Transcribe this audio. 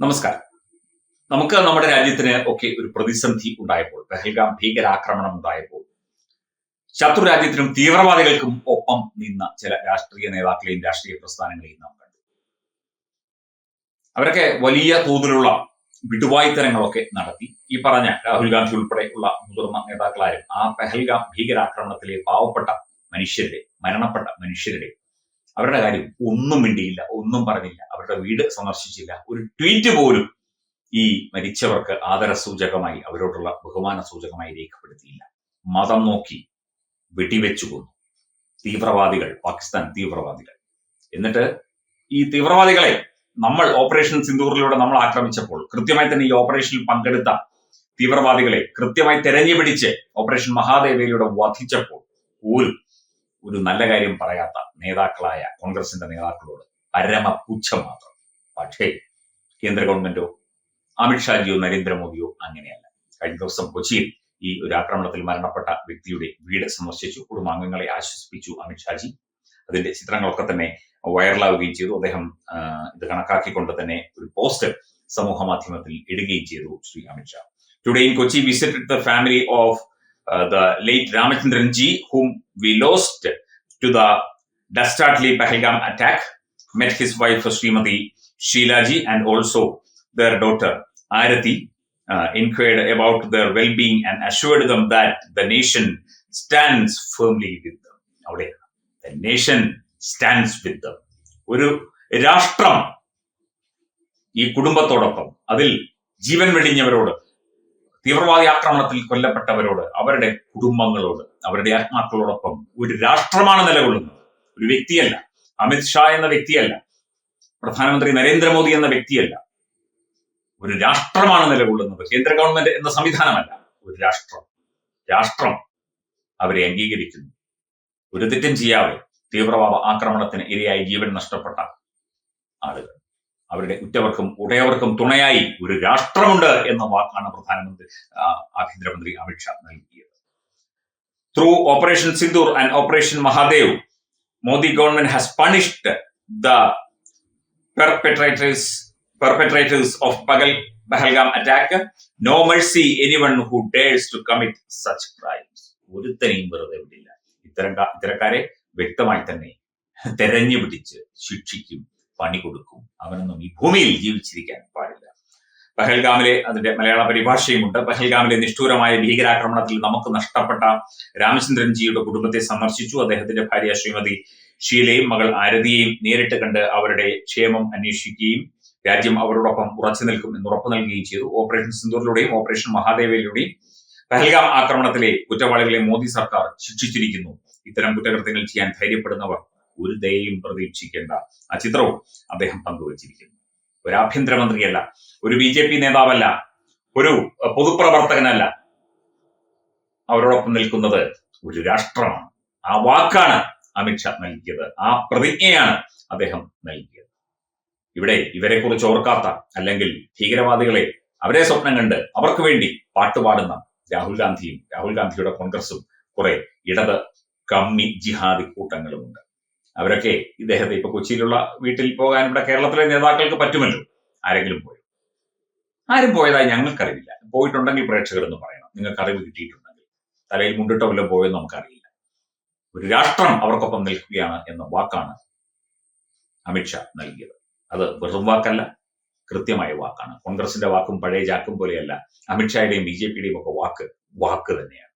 നമസ്കാരം. നമുക്ക് നമ്മുടെ രാജ്യത്തിന് ഒക്കെ ഒരു പ്രതിസന്ധി ഉണ്ടായപ്പോൾ പെഹൽഗാം ഭീകരാക്രമണം ഉണ്ടായപ്പോൾ ശത്രു രാജ്യത്തിനും തീവ്രവാദികൾക്കും ഒപ്പം നിന്ന ചില രാഷ്ട്രീയ നേതാക്കളെയും രാഷ്ട്രീയ പ്രസ്ഥാനങ്ങളെയും നാം കണ്ടു. അവരൊക്കെ വലിയ തോതിലുള്ള വിടുവായ്ത്തരങ്ങളൊക്കെ നടത്തി. ഈ പറഞ്ഞ രാഹുൽ ഗാന്ധി ഉൾപ്പെടെയുള്ള മുതിർന്ന നേതാക്കളാരും ആ പെഹൽഗാം ഭീകരാക്രമണത്തിലെ പാവപ്പെട്ട മനുഷ്യരുടെ മരണപ്പെട്ട മനുഷ്യരുടെ അവരുടെ കാര്യം ഒന്നും മിണ്ടിയില്ല ഒന്നും പറഞ്ഞില്ല. അവരുടെ വീട് സന്ദർശിച്ചില്ല. ഒരു ട്വീറ്റ് പോലും ഈ മരിച്ചവർക്ക് ആദര സൂചകമായി അവരോടുള്ള ബഹുമാന സൂചകമായി രേഖപ്പെടുത്തിയില്ല. മതം നോക്കി വെടിവെച്ചു കൊന്നു. തീവ്രവാദികൾ പാകിസ്ഥാൻ തീവ്രവാദികൾ. എന്നിട്ട് ഈ തീവ്രവാദികളെ നമ്മൾ ഓപ്പറേഷൻ സിന്ദൂറിലൂടെ നമ്മൾ ആക്രമിച്ചപ്പോൾ കൃത്യമായി തന്നെ ഈ ഓപ്പറേഷനിൽ പങ്കെടുത്ത തീവ്രവാദികളെ കൃത്യമായി തെരഞ്ഞു പിടിച്ച് ഓപ്പറേഷൻ മഹാദേവയിലൂടെ വധിച്ചപ്പോൾ പോലും ഒരു നല്ല കാര്യം പറയാത്ത നേതാക്കളായ കോൺഗ്രസിന്റെ നേതാക്കളോട് പരമ പുച്ഛം മാത്രം. പക്ഷേ കേന്ദ്ര ഗവൺമെന്റോ അമിത്ഷാജിയോ നരേന്ദ്രമോദിയോ അങ്ങനെയല്ല. കഴിഞ്ഞ ദിവസം കൊച്ചിയിൽ ഈ ഒരു ആക്രമണത്തിൽ മരണപ്പെട്ട വ്യക്തിയുടെ വീട് സന്ദർശിച്ചു. കുടുംബാംഗങ്ങളെ ആശ്വസിപ്പിച്ചു അമിത്ഷാജി അതിന്റെ ചിത്രങ്ങളൊക്കെ തന്നെ വൈറലാവുകയും ചെയ്തു. അദ്ദേഹം ഇത് കണക്കാക്കിക്കൊണ്ട് തന്നെ ഒരു പോസ്റ്റ് സമൂഹ മാധ്യമത്തിൽ ഇടുകയും ചെയ്തു Shri Amit Shah today in Kochi visited the family of the late Ramachandran ji hmm we lost to the dastardly Pahalgam attack, met his wife Srimati Sheilaji and also their daughter Arati, uh, inquired about their well-being and assured them that the nation stands firmly with them. the nation stands with them. ഒരു രാഷ്ട്രം ഈ കുടുംബത്തോടൊപ്പം അതിൽ ജീവൻ വെടിഞ്ഞവരോട് തീവ്രവാദി ആക്രമണത്തിൽ കൊല്ലപ്പെട്ടവരോട് അവരുടെ കുടുംബങ്ങളോട് അവരുടെ ആത്മാക്കളോടൊപ്പം ഒരു രാഷ്ട്രമാണ് നിലകൊള്ളുന്നത്. ഒരു വ്യക്തിയല്ല. അമിത്ഷാ എന്ന വ്യക്തിയല്ല. പ്രധാനമന്ത്രി നരേന്ദ്രമോദി എന്ന വ്യക്തിയല്ല. ഒരു രാഷ്ട്രമാണ് നിലകൊള്ളുന്നത്. കേന്ദ്ര ഗവൺമെന്റ് എന്ന സംവിധാനമല്ല. ഒരു രാഷ്ട്രം. രാഷ്ട്രം അവരെ അംഗീകരിക്കുന്നു. ഒരു തെറ്റും ചെയ്യാതെ തീവ്രവാദ ആക്രമണത്തിന് ഇരയായി ജീവൻ നഷ്ടപ്പെട്ട ആളുകൾ. അവരുടെ ഉറ്റവർക്കും ഉടയവർക്കും തുണയായി ഒരു രാഷ്ട്രമുണ്ട് എന്ന വാക്കാണ് പ്രധാനമന്ത്രി ആഭ്യന്തരമന്ത്രി അമിത്ഷാ നൽകിയത്. Through operation Sindoor and operation Mahadev Modi government has punished the perpetrators perpetrators of Pahal Pahalgam attack no mercy anyone who dares to commit such crimes ഒരുത്തനെയും വെറുതെ വിടില്ല. ഇത്തരം ഇത്തരക്കാരെ വ്യക്തമായി തന്നെ തെരഞ്ഞു പിടിച്ച് ശിക്ഷിക്കും. പണി കൊടുക്കും. അവനൊന്നും ഈ ഭൂമിയിൽ ജീവിച്ചിരിക്കാൻ പാടില്ല. പഹൽഗാമിലെ അതിന്റെ മലയാള പരിഭാഷയുമുണ്ട്. പഹൽഗാമിലെ നിഷ്ഠൂരമായ ഭീകരാക്രമണത്തിൽ നമുക്ക് നഷ്ടപ്പെട്ട രാമചന്ദ്രൻജിയുടെ കുടുംബത്തെ സന്ദർശിച്ചു. അദ്ദേഹത്തിന്റെ ഭാര്യ ശ്രീമതി ഷീലയും മകൾ ആരതിയെയും നേരിട്ട് കണ്ട് അവരുടെ ക്ഷേമം അന്വേഷിക്കുകയും രാജ്യം അവരോടൊപ്പം ഉറച്ചു നിൽക്കും എന്ന് ഉറപ്പു നൽകുകയും ചെയ്തു. ഓപ്പറേഷൻ സിന്ദൂറിലൂടെയും ഓപ്പറേഷൻ മഹാദേവയിലൂടെയും പഹൽഗാം ആക്രമണത്തിലെ കുറ്റവാളികളെ മോദി സർക്കാർ ശിക്ഷിച്ചിരിക്കുന്നു. ഇത്തരം കുറ്റകൃത്യങ്ങൾ ചെയ്യാൻ ധൈര്യപ്പെടുന്നവർ ഒരു ദയയും പ്രതീക്ഷിക്കേണ്ട ആ ചിത്രവും അദ്ദേഹം പങ്കുവച്ചിരിക്കുന്നു. ഒരു ആഭ്യന്തരമന്ത്രിയല്ല ഒരു ബി ജെ പി നേതാവല്ല ഒരു പൊതുപ്രവർത്തകനല്ല. അവരോടൊപ്പം നിൽക്കുന്നത് ഒരു രാഷ്ട്രമാണ്. ആ വാക്കാണ് അമിത്ഷാ നൽകിയത് ആ പ്രതിജ്ഞയാണ് അദ്ദേഹം നൽകിയത്. ഇവിടെ ഇവരെ കുറിച്ച് ഓർക്കാത്ത അല്ലെങ്കിൽ ഭീകരവാദികളെ അവരെ സ്വപ്നം കണ്ട് അവർക്ക് വേണ്ടി പാട്ടുപാടുന്ന രാഹുൽ ഗാന്ധിയും രാഹുൽ ഗാന്ധിയുടെ കോൺഗ്രസും കുറെ ഇടത് കമ്മി ജിഹാദി കൂട്ടങ്ങളുമുണ്ട്. അവരൊക്കെ ഇദ്ദേഹത്തെ ഇപ്പൊ കൊച്ചിയിലുള്ള വീട്ടിൽ പോകാൻ ഇവിടെ കേരളത്തിലെ നേതാക്കൾക്ക് പറ്റുമല്ലോ? ആരെങ്കിലും പോയോ? ആരും പോയതായി ഞങ്ങൾക്കറിയില്ല. പോയിട്ടുണ്ടെങ്കിൽ പ്രേക്ഷകർ എന്ന് പറയണം. നിങ്ങൾക്ക് അറിവ് കിട്ടിയിട്ടുണ്ടെങ്കിൽ. തലയിൽ മുണ്ടിട്ടോ വല്ലതും പോയെന്ന് നമുക്കറിയില്ല. ഒരു രാഷ്ട്രം അവർക്കൊപ്പം നിൽക്കുകയാണ് എന്ന വാക്കാണ് അമിത്ഷാ നൽകിയത്. അത് വെറും വാക്കല്ല കൃത്യമായ വാക്കാണ്. കോൺഗ്രസിന്റെ വാക്കും പഴയ ജാക്കും പോലെയല്ല. അമിത്ഷായുടെയും ബി ജെ പിയുടെയും ഒക്കെ വാക്ക് വാക്ക് തന്നെയാണ്.